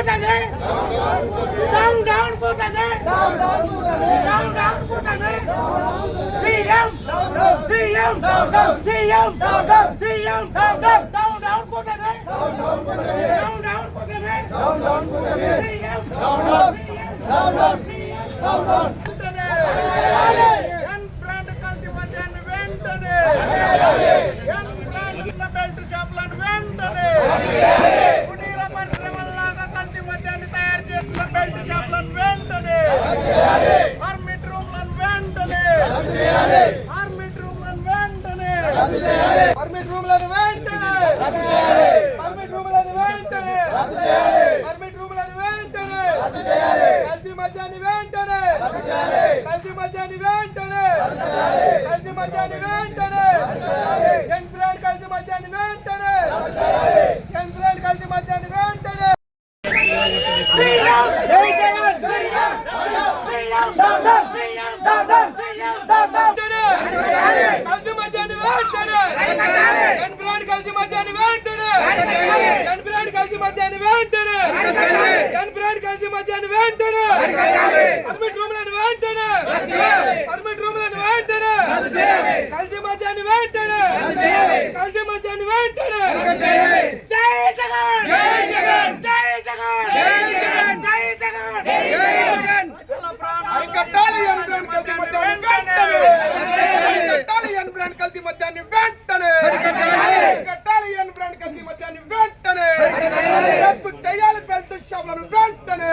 கூட்டது down down கூட்டது down down கூட்டது CM CM CM CM down down down கூட்டது down down கூட்டது CM CM down down down down కల్తీ మద్యాన్ని వెంటనే young brand కల్తీ మద్యాన్ని వెంటనే యంగ్ బ్రాండ్ కల్తీ మద్యాన్ని వెంటనే కల్తీ మద్యాన్ని వెంటనే యంగ్ బ్రాండ్ కల్తీ మద్యాన్ని వెంటనే యంగ్ బ్రాండ్ కల్తీ మద్యాన్ని వెంటనే మద్యాన్ని వెంటనే! పర్మిట్ రూమ్లను వెంటనే! పర్మిట్ రూమ్లను వెంటనే! కల్తీ మద్యాన్ని వెంటనే! కల్తీ మద్యాన్ని వెంటనే! జై జగన్! జై జగన్! జై జగన్! జై జగన్! జై జగన్! జై జగన్! అరికట్టాలి ఎన్ బ్రాండ్ కల్తీ మద్యాన్ని వెంటనే! అరికట్టాలి ఎన్ బ్రాండ్ కల్తీ మద్యాన్ని వెంటనే అరికట్టాలి ఎన్ బ్రాండ్ కల్తీ మద్యాన్ని వెంటనే రద్దు చేయాలి బెల్ట్ షాపులను వెంటనే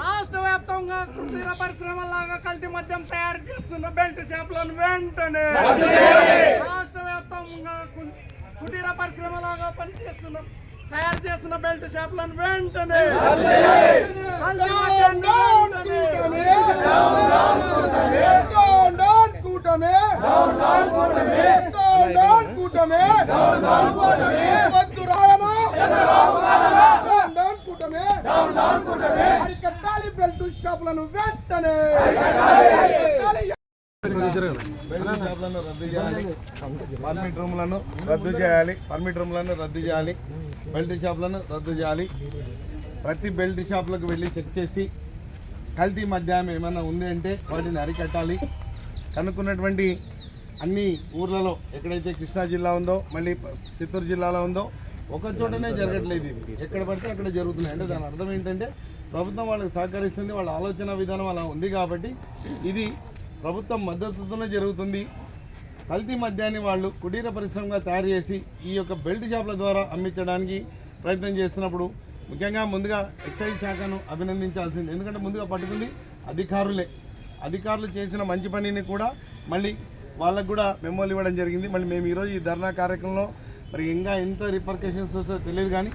రాష్ట్ర వ్యాప్తంగా కుటీర పరిశ్రమలాగా కల్తీ మద్యం తయారు చేస్తున్న బెల్ట్ షాపులను వెంటనే రాష్ట్ర వ్యాప్తంగా కు- కుటీర పరిశ్రమలాగా పనిచేస్తున్నాం తయారు చేస్తున్న బెల్ట్ షాపులను వెంటనే వెంటనే. డౌన్ కూటమి డౌన్ అరికట్టాలి బెల్ట్ షాపులను వెంటనే షాపులను రద్దు చేయాలి పర్మిట్ రూమ్లను రద్దు చేయాలి. పర్మిట్ రూమ్లను రద్దు చేయాలి. బెల్ట్ షాపులను రద్దు చేయాలి. ప్రతి బెల్ట్ షాపులకు వెళ్ళి చెక్ చేసి కల్తీ మద్యం ఏమైనా ఉంది అంటే వాటిని అరికట్టాలి. కనుక్కున్నటువంటి అన్ని ఊర్లలో ఎక్కడైతే కృష్ణా జిల్లా ఉందో మళ్ళీ చిత్తూరు జిల్లాలో ఉందో ఒక చోటనే జరగట్లేదు ఇది. ఎక్కడ పడితే అక్కడ జరుగుతున్నాయి. అంటే దాని అర్థం ఏంటంటే ప్రభుత్వం వాళ్ళకి సహకరిస్తుంది వాళ్ళ ఆలోచన విధానం అలా ఉంది కాబట్టి ఇది ప్రభుత్వం మద్దతుతోనే జరుగుతుంది. కల్తీ మద్యాన్ని వాళ్ళు కుటీర పరిశ్రమగా తయారు చేసి ఈ యొక్క బెల్ట్ షాపుల ద్వారా అమ్మించడానికి ప్రయత్నం చేస్తున్నప్పుడు ముఖ్యంగా ముందుగా ఎక్సైజ్ శాఖను అభినందించాల్సింది. ఎందుకంటే ముందుగా పట్టుకుంది అధికారులే. అధికారులు చేసిన మంచి పనిని కూడా మళ్ళీ వాళ్ళకు కూడా మెమోలు ఇవ్వడం జరిగింది. మళ్ళీ మేము ఈరోజు ఈ ధర్నా కార్యక్రమంలో మరి ఇంకా ఎంత రిపర్కేషన్స్ వస్తుందో తెలియదు కానీ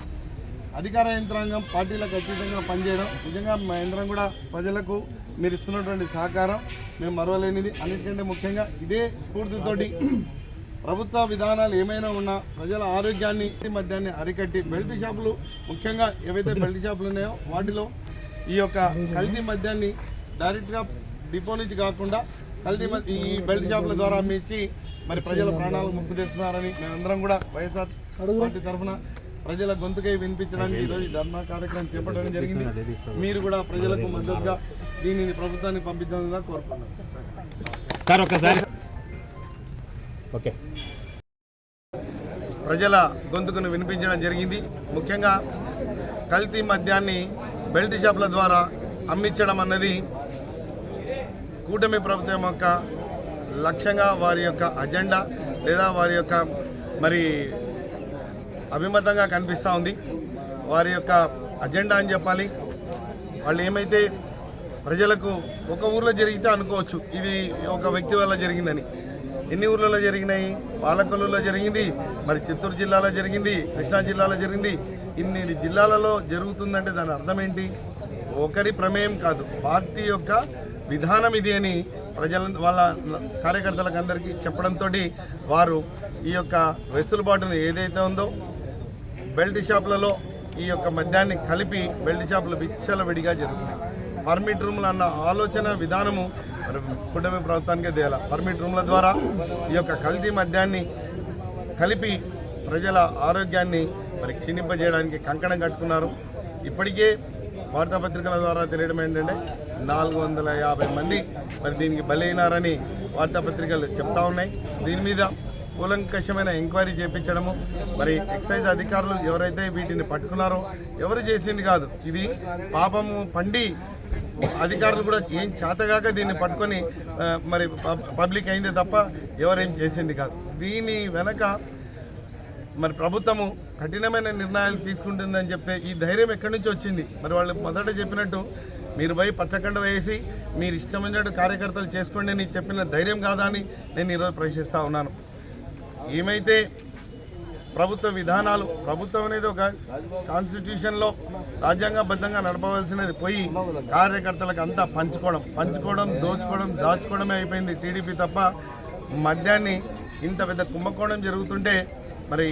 అధికార యంత్రాంగం పార్టీలకు అతీతంగా పనిచేయడం. నిజంగా మా యంత్రం కూడా ప్రజలకు మీరు ఇస్తున్నటువంటి సహకారం మేము మరవలేనిది. అన్నిటికంటే ముఖ్యంగా ఇదే స్ఫూర్తితోటి ప్రభుత్వ విధానాలు ఏమైనా ఉన్నా ప్రజల ఆరోగ్యాన్ని మధ్యాన్ని అరికట్టి బెల్ట్ షాపులు ముఖ్యంగా ఏవైతే బెల్ట్ షాపులు ఉన్నాయో వాటిలో ఈ యొక్క కల్తీ మద్యాన్ని డైరెక్ట్గా డిపో నుంచి కాకుండా కల్తీ మద్య ఈ బెల్ట్ షాపుల ద్వారా అమ్మించి మరి ప్రజల ప్రాణాలు ముప్పు తెస్తున్నారని మేమందరం కూడా వైఎస్ఆర్ పార్టీ తరఫున ప్రజల గొంతుకై వినిపించడానికి ఈరోజు ధర్నా కార్యక్రమం చేపట్టడం జరిగింది. మీరు కూడా ప్రజలకు మద్దతుగా దీనిని ప్రభుత్వానికి పంపించాలని కోరుకున్నాను సార్ ఒకసారి ఓకే. ప్రజల గొంతుకును వినిపించడం జరిగింది. ముఖ్యంగా కల్తీ మద్యాన్ని బెల్ట్ షాపుల ద్వారా అమ్మించడం అన్నది కూటమి ప్రభుత్వం యొక్క లక్ష్యంగా వారి యొక్క అజెండా లేదా వారి యొక్క మరి అభిమతంగా కనిపిస్తూ ఉంది. వారి యొక్క అజెండా అని చెప్పాలి. వాళ్ళు ఏమైతే ప్రజలకు ఒక ఊర్లో జరిగితే అనుకోవచ్చు. ఇది ఒక వ్యక్తి వల్ల జరిగిందని. ఎన్ని ఊర్లలో జరిగినాయి? పాలకొల్లులో జరిగింది. మరి చిత్తూరు జిల్లాలో జరిగింది. కృష్ణా జిల్లాలో జరిగింది. ఇన్ని జిల్లాలలో జరుగుతుందంటే దాని అర్థం ఏంటి? ఒకరి ప్రమేయం కాదు. పార్టీ యొక్క విధానం ఇది అని ప్రజల వాళ్ళ కార్యకర్తలకు అందరికీ చెప్పడంతో వారు ఈ యొక్క వెసులుబాటును ఏదైతే ఉందో బెల్ట్ షాపులలో ఈ యొక్క మద్యాన్ని కలిపి బెల్ట్ షాపులు విచ్చలవిడిగా జరుగుతున్నాయి. పర్మిట్ రూమ్లు అన్న ఆలోచన విధానము మరి కుటుంబ ప్రభుత్వానికే తేల. పర్మిట్ రూమ్ల ద్వారా ఈ యొక్క కల్తీ మద్యాన్ని కలిపి ప్రజల ఆరోగ్యాన్ని మరి క్షీణింపజేయడానికి కంకణం కట్టుకున్నారు. ఇప్పటికే వార్తాపత్రికల ద్వారా తెలియడం ఏంటంటే నాలుగు వందల యాభై మంది మరి దీనికి బలైనారని వార్తాపత్రికలు చెప్తా ఉన్నాయి. దీని మీద కూలంకషమైన ఎంక్వైరీ చేయించడము మరి ఎక్సైజ్ అధికారులు ఎవరైతే వీటిని పట్టుకున్నారో ఎవరు చేసింది కాదు. ఇది పాపము పండి అధికారులు కూడా ఏం చేతగాక దీన్ని పట్టుకొని మరి పబ్- పబ్లిక్ అయిందే తప్ప ఎవరేం చేసింది కాదు. దీని వెనక మరి ప్రభుత్వము కఠినమైన నిర్ణయాలు తీసుకుంటుందని చెప్తే ఈ ధైర్యం ఎక్కడి నుంచి వచ్చింది? మరి వాళ్ళు మొదట చెప్పినట్టు మీరు పోయి పచ్చకండ వేసి మీరు ఇష్టమైనట్టు కార్యకర్తలు చేసుకోండి అని చెప్పిన ధైర్యం కాదా అని నేను ఈరోజు ప్రశ్నిస్తూ ఉన్నాను. ఏమైతే ప్రభుత్వ విధానాలు ప్రభుత్వం అనేది ఒక కాన్స్టిట్యూషన్లో రాజ్యాంగబద్ధంగా నడపవలసినది పోయి కార్యకర్తలకు అంతా పంచుకోవడం పంచుకోవడం దోచుకోవడం దాచుకోవడమే అయిపోయింది టీడీపీ తప్ప. మద్యాన్ని ఇంత పెద్ద కుంభకోణం జరుగుతుంటే మరి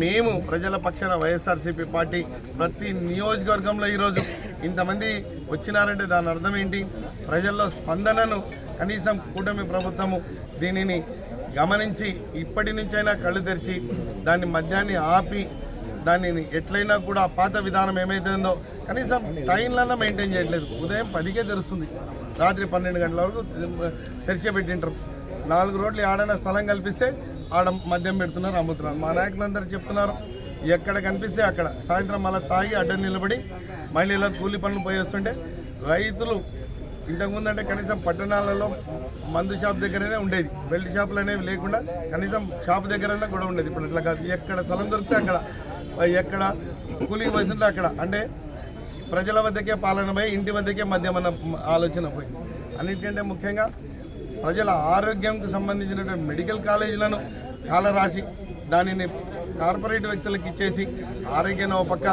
మేము ప్రజల పక్షాన వైఎస్ఆర్సీపీ పార్టీ ప్రతి నియోజకవర్గంలో ఈరోజు ఇంతమంది వచ్చినారంటే దాని అర్థం ఏంటి? ప్రజల్లో స్పందనను కనీసం కూటమి ప్రభుత్వము దీనిని గమనించి ఇప్పటి నుంచైనా కళ్ళు తెరిచి దాన్ని మద్యాన్ని ఆపి దానిని ఎట్లయినా కూడా పాత విధానం ఏమైతుందో కనీసం టైంలన్నా మెయింటైన్ చేయట్లేదు. ఉదయం పదికే తెరుస్తుంది. రాత్రి పన్నెండు గంటల వరకు తెరిచే పెట్టింటారు నాలుగు రోడ్లు ఆడైనా స్థలం కల్పిస్తే ఆడ మద్యం పెడుతున్నారు అమ్ముతున్నారు. మా నాయకులందరూ చెప్తున్నారు ఎక్కడ కనిపిస్తే అక్కడ. సాయంత్రం మళ్ళీ తాగి అడ్డం నిలబడి మళ్ళీ ఇలా కూలి పనులు పోయి వస్తుంటే రైతులు ఇంతకుముందు అంటే కనీసం పట్టణాలలో మందు షాప్ దగ్గరనే ఉండేది. బెల్ట్ షాపులు అనేవి లేకుండా కనీసం షాప్ దగ్గరనే కూడా ఉండేది. ఇప్పుడు అట్లా కాదు. ఎక్కడ స్థలం దొరికితే అక్కడ ఎక్కడ కూలికి పోతుంటే అక్కడ. అంటే ప్రజల వద్దకే పాలన పోయి ఇంటి వద్దకే మద్యం అన్న ఆలోచన పోయి అన్నిటికంటే ముఖ్యంగా ప్రజల ఆరోగ్యంకు సంబంధించినటువంటి మెడికల్ కాలేజీలను కాలరాసి దానిని కార్పొరేట్ వ్యక్తులకు ఇచ్చేసి ఆరోగ్యాన్ని ఒక పక్క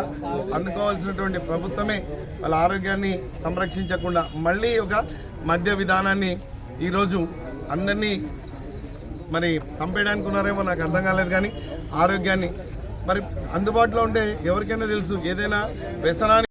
అందుకోవాల్సినటువంటి ప్రభుత్వమే వాళ్ళ ఆరోగ్యాన్ని సంరక్షించకుండా మళ్ళీ ఒక మద్య విధానాన్ని ఈరోజు అందరినీ మరి చంపేయడానికి ఉన్నారేమో నాకు అర్థం కాలేదు కానీ ఆరోగ్యాన్ని మరి అందుబాటులో ఉంటే ఎవరికైనా తెలుసు ఏదైనా వ్యసనాన్ని